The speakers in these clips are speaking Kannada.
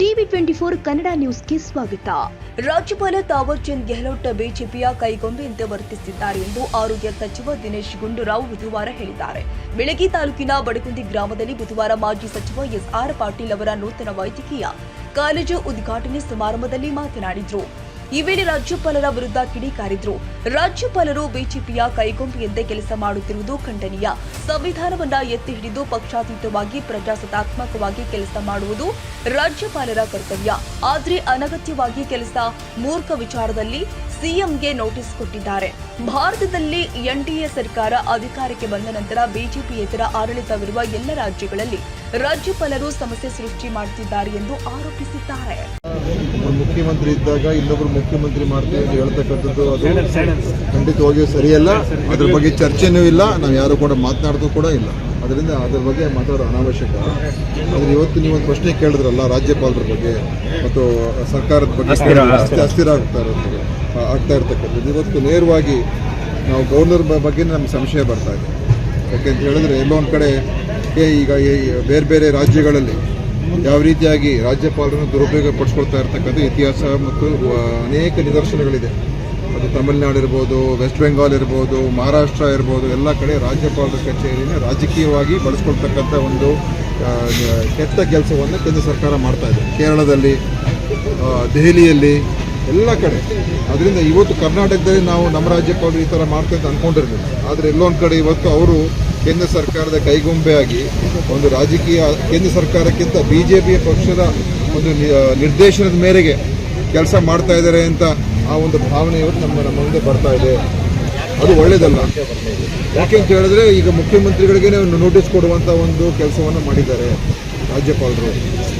ಟ್ವೆಂಟಿ ಫೋರ್ ಕನ್ನಡ ನ್ಯೂಸ್ಗೆ ಸ್ವಾಗತ. ರಾಜ್ಯಪಾಲ ತಾವರ್ ಚಂದ್ ಗೆಹ್ಲೋಟ್ ಬಿಜೆಪಿಯ ಕೈಗೊಂಬೆಯಂತೆ ವರ್ತಿಸಿದ್ದಾರೆ ಎಂದು ಆರೋಗ್ಯ ಸಚಿವ ದಿನೇಶ್ ಗುಂಡೂರಾವ್ ಬುಧವಾರ ಹೇಳಿದ್ದಾರೆ. ಬೆಳಗಿ ತಾಲೂಕಿನ ಬಡಗುಂದಿ ಗ್ರಾಮದಲ್ಲಿ ಬುಧವಾರ ಮಾಜಿ ಸಚಿವ ಎಸ್ ಆರ್ ಪಾಟೀಲ್ ಅವರ ನೂತನ ವೈದ್ಯಕೀಯ ಕಾಲೇಜು ಉದ್ಘಾಟನೆ ಸಮಾರಂಭದಲ್ಲಿ ಮಾತನಾಡಿದರು. ಈ ವೇಳೆ ರಾಜ್ಯಪಾಲರ ವಿರುದ್ಧ ಕಿಡಿಕಾರಿದ್ರು. ರಾಜ್ಯಪಾಲರು ಬಿಜೆಪಿಯ ಕೈಗೊಂಬೆಯಂತೆ ಕೆಲಸ ಮಾಡುತ್ತಿರುವುದು ಖಂಡನೀಯ. ಸಂವಿಧಾನವನ್ನ ಎತ್ತಿ ಹಿಡಿದು ಪಕ್ಷಾತೀತವಾಗಿ, ಪ್ರಜಾಸತ್ತಾತ್ಮಕವಾಗಿ ಕೆಲಸ ಮಾಡುವುದು ರಾಜ್ಯಪಾಲರ ಕರ್ತವ್ಯ. ಆದರೆ ಅನಗತ್ಯವಾಗಿ ಕೆಲಸ ಮೂರ್ಖ ವಿಚಾರದಲ್ಲಿ ಸಿಎಂಗೆ ನೋಟಿಸ್ ಕೊಟ್ಟಿದ್ದಾರೆ. ಭಾರತದಲ್ಲಿ ಎನ್ಡಿಎ ಸರ್ಕಾರ ಅಧಿಕಾರಕ್ಕೆ ಬಂದ ನಂತರ ಬಿಜೆಪಿಯೇತರ ಆಡಳಿತವಿರುವ ಎಲ್ಲ ರಾಜ್ಯಗಳಲ್ಲಿ ರಾಜ್ಯಪಾಲರು ಸಮಸ್ಯೆ ಸೃಷ್ಟಿ ಮಾಡುತ್ತಿದ್ದಾರೆ ಎಂದು ಆರೋಪಿಸಿದ್ದಾರೆ. ಮುಖ್ಯಮಂತ್ರಿ ಇದ್ದಾಗ ಇನ್ನೊಬ್ರು ಮುಖ್ಯಮಂತ್ರಿ ಮಾಡ್ತೀವಿ ಅಂತ ಹೇಳ್ತಕ್ಕಂಥದ್ದು ಅದು ಖಂಡಿತವಾಗಿಯೂ ಸರಿಯಲ್ಲ. ಅದ್ರ ಬಗ್ಗೆ ಚರ್ಚೆನೂ ಇಲ್ಲ. ನಾವು ಯಾರು ಕೂಡ ಮಾತನಾಡೋದು ಕೂಡ ಇಲ್ಲ. ಅದರಿಂದ ಅದ್ರ ಬಗ್ಗೆ ಮಾತಾಡೋದು ಅನಾವಶ್ಯಕ. ಆದರೆ ಇವತ್ತು ನೀವು ಒಂದು ಪ್ರಶ್ನೆ ಕೇಳಿದ್ರಲ್ಲ ರಾಜ್ಯಪಾಲರ ಬಗ್ಗೆ ಮತ್ತು ಸರ್ಕಾರದ ಬಗ್ಗೆ ಅಸ್ಥಿರ ಅಸ್ಥಿರ ಆಗ್ತಾ ಇರೋದು. ಆಗ್ತಾ ಇರ್ತಕ್ಕಂಥದ್ದು. ಇವತ್ತು ನೇರವಾಗಿ ನಾವು ಗೌರ್ನರ್ ಬಗ್ಗೆ ನಮ್ಗೆ ಸಂಶಯ ಬರ್ತಾ ಇದೆ. ಯಾಕೆಂತ ಹೇಳಿದ್ರೆ ಎಲ್ಲೋ ಒಂದು ಕಡೆ ಈಗ ಬೇರೆ ಬೇರೆ ರಾಜ್ಯಗಳಲ್ಲಿ ಯಾವ ರೀತಿಯಾಗಿ ರಾಜ್ಯಪಾಲರನ್ನು ದುರುಪಯೋಗ ಪಡಿಸ್ಕೊಳ್ತಾ ಇರ್ತಕ್ಕಂಥ ಇತಿಹಾಸ ಮತ್ತು ಅನೇಕ ನಿದರ್ಶನಗಳಿದೆ. ಅದು ತಮಿಳುನಾಡು ಇರ್ಬೋದು ವೆಸ್ಟ್ ಬೆಂಗಾಲ್ ಇರ್ಬೋದು, ಮಹಾರಾಷ್ಟ್ರ ಇರ್ಬೋದು, ಎಲ್ಲ ಕಡೆ ರಾಜ್ಯಪಾಲರ ಕಚೇರಿನ ರಾಜಕೀಯವಾಗಿ ಬಳಸ್ಕೊಳ್ತಕ್ಕಂಥ ಒಂದು ಕೆಟ್ಟ ಕೆಲಸವನ್ನು ಕೇಂದ್ರ ಸರ್ಕಾರ ಮಾಡ್ತಾ ಇದೆ. ಕೇರಳದಲ್ಲಿ ದೆಹಲಿಯಲ್ಲಿ, ಎಲ್ಲ ಕಡೆ. ಅದರಿಂದ ಇವತ್ತು ಕರ್ನಾಟಕದಲ್ಲಿ ನಾವು ನಮ್ಮ ರಾಜ್ಯಪಾಲರು ಈ ಥರ ಮಾಡ್ತೇವೆ ಅಂತ ಅಂದ್ಕೊಂಡಿರ್ಲಿಲ್ಲ ಆದರೆ ಎಲ್ಲೊಂದು ಕಡೆ ಇವತ್ತು ಅವರು ಕೇಂದ್ರ ಸರ್ಕಾರದ ಕೈಗೊಂಬೆಯಾಗಿ ಒಂದು ರಾಜಕೀಯ, ಕೇಂದ್ರ ಸರ್ಕಾರಕ್ಕಿಂತ ಬಿ ಜೆ ಪಿ ಪಕ್ಷದ ಒಂದು ನಿರ್ದೇಶನದ ಮೇರೆಗೆ ಕೆಲಸ ಮಾಡ್ತಾ ಇದ್ದಾರೆ ಅಂತ ಆ ಒಂದು ಭಾವನೆ ಇವತ್ತು ನಮ್ಮ ನಮ್ಮ ಮುಂದೆ ಬರ್ತಾ ಇದೆ. ಅದು ಒಳ್ಳೇದಲ್ಲ. ಯಾಕೆ ಅಂತ ಹೇಳಿದ್ರೆ ಈಗ ಮುಖ್ಯಮಂತ್ರಿಗಳಿಗೆ ನೋಟಿಸ್ ಕೊಡುವಂಥ ಒಂದು ಕೆಲಸವನ್ನು ಮಾಡಿದ್ದಾರೆ ರಾಜ್ಯಪಾಲರು.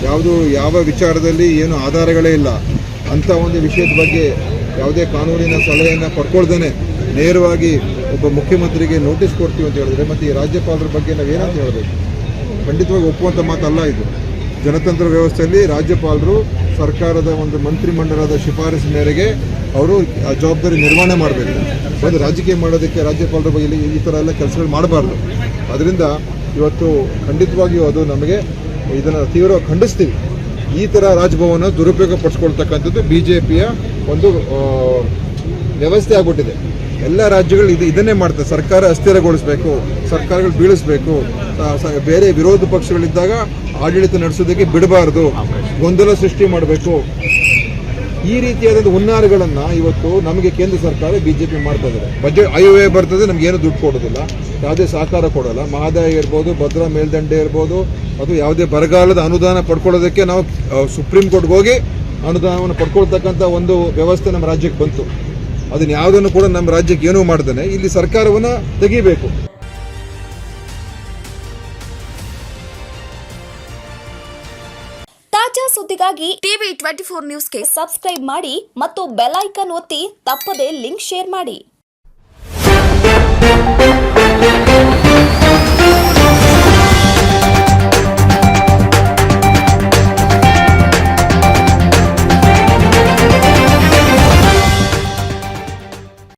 ಯಾವುದು, ಯಾವ ವಿಚಾರದಲ್ಲಿ ಏನು ಆಧಾರಗಳೇ ಇಲ್ಲ. ಅಂಥ ಒಂದು ವಿಷಯದ ಬಗ್ಗೆ ಯಾವುದೇ ಕಾನೂನಿನ ಸಲಹೆಯನ್ನು ಪಡ್ಕೊಳ್ದೇನೆ ನೇರವಾಗಿ ಒಬ್ಬ ಮುಖ್ಯಮಂತ್ರಿಗೆ ನೋಟಿಸ್ ಕೊಡ್ತೀವಿ ಅಂತ ಹೇಳಿದ್ರೆ, ಮತ್ತು ಈ ರಾಜ್ಯಪಾಲರ ಬಗ್ಗೆ ನಾವು ಏನಂತ ಹೇಳಬೇಕು? ಖಂಡಿತವಾಗಿ ಒಪ್ಪುವಂಥ ಮಾತಲ್ಲ ಇದು. ಜನತಂತ್ರ ವ್ಯವಸ್ಥೆಯಲ್ಲಿ ರಾಜ್ಯಪಾಲರು ಸರ್ಕಾರದ ಒಂದು ಮಂತ್ರಿಮಂಡಲದ ಶಿಫಾರಸು ಮೇರೆಗೆ ಅವರು ಆ ಜವಾಬ್ದಾರಿ ನಿರ್ವಹಣೆ ಮಾಡಬೇಕು. ಒಂದು ರಾಜಕೀಯ ಮಾಡೋದಕ್ಕೆ ರಾಜ್ಯಪಾಲರ ಬಗ್ಗೆ ಈ ಥರ ಎಲ್ಲ ಕೆಲಸಗಳು ಮಾಡಬಾರ್ದು. ಅದರಿಂದ ಇವತ್ತು ಖಂಡಿತವಾಗಿಯೂ ಅದು ನಮಗೆ ಇದನ್ನು ತೀವ್ರವಾಗಿ ಖಂಡಿಸ್ತೀವಿ. ಈ ಥರ ರಾಜಭವನ ದುರುಪಯೋಗ ಪಡಿಸ್ಕೊಳ್ತಕ್ಕಂಥದ್ದು ಬಿ ಒಂದು ವ್ಯವಸ್ಥೆ ಆಗ್ಬಿಟ್ಟಿದೆ. ಎಲ್ಲ ರಾಜ್ಯಗಳು ಇದು ಇದನ್ನೇ ಮಾಡ್ತಾರೆ ಸರ್ಕಾರ ಅಸ್ಥಿರಗೊಳಿಸಬೇಕು, ಸರ್ಕಾರಗಳು ಬೀಳಿಸಬೇಕು. ಬೇರೆ ವಿರೋಧ ಪಕ್ಷಗಳಿದ್ದಾಗ ಆಡಳಿತ ನಡೆಸೋದಕ್ಕೆ ಬಿಡಬಾರದು. ಗೊಂದಲ ಸೃಷ್ಟಿ ಮಾಡಬೇಕು. ಈ ರೀತಿಯಾದ ಹುನ್ನಾರಗಳನ್ನು ಇವತ್ತು ನಮಗೆ ಕೇಂದ್ರ ಸರ್ಕಾರ ಬಿಜೆಪಿ ಮಾಡ್ತಾ ಇದ್ದಾರೆ. ಬಜೆಟ್ ಐವೇ ಬರ್ತದೆ ನಮಗೇನು ದುಡ್ಡು ಕೊಡೋದಿಲ್ಲ. ಯಾವುದೇ ಸಹಕಾರ ಕೊಡೋಲ್ಲ. ಮಹದಾಯಿ ಇರ್ಬೋದು, ಭದ್ರಾ ಮೇಲ್ದಂಡೆ ಇರ್ಬೋದು, ಅದು ಯಾವುದೇ ಬರಗಾಲದ ಅನುದಾನ ಪಡ್ಕೊಳ್ಳೋದಕ್ಕೆ ನಾವು ಸುಪ್ರೀಂ ಕೋರ್ಟ್ಗೆ ಹೋಗಿ ಅನುದಾನವನ್ನು ಪಡ್ಕೊಳ್ತಕ್ಕಂಥ ಒಂದು ವ್ಯವಸ್ಥೆ ನಮ್ಮ ರಾಜ್ಯಕ್ಕೆ ಬಂತು. ಅದನ್ನ ಯಾವುದನ್ನು ಕೂಡ ನಮ್ಮ ರಾಜ್ಯಕ್ಕೆ ಏನೂ ಮಾಡ್ದೇನೆ. ಇಲ್ಲಿ ಸರ್ಕಾರವನ್ನು ತೆಗಿಬೇಕು. ತಾಜಾ ಸುದ್ದಿಗಾಗಿ ಟಿವಿ ಟ್ವೆಂಟಿ ಫೋರ್ ನ್ಯೂಸ್ಗೆ ಸಬ್ಸ್ಕ್ರೈಬ್ ಮಾಡಿ ಮತ್ತು ಬೆಲ್ ಐಕನ್ ಒತ್ತಿ ತಪ್ಪದೇ ಲಿಂಕ್ ಶೇರ್ ಮಾಡಿ.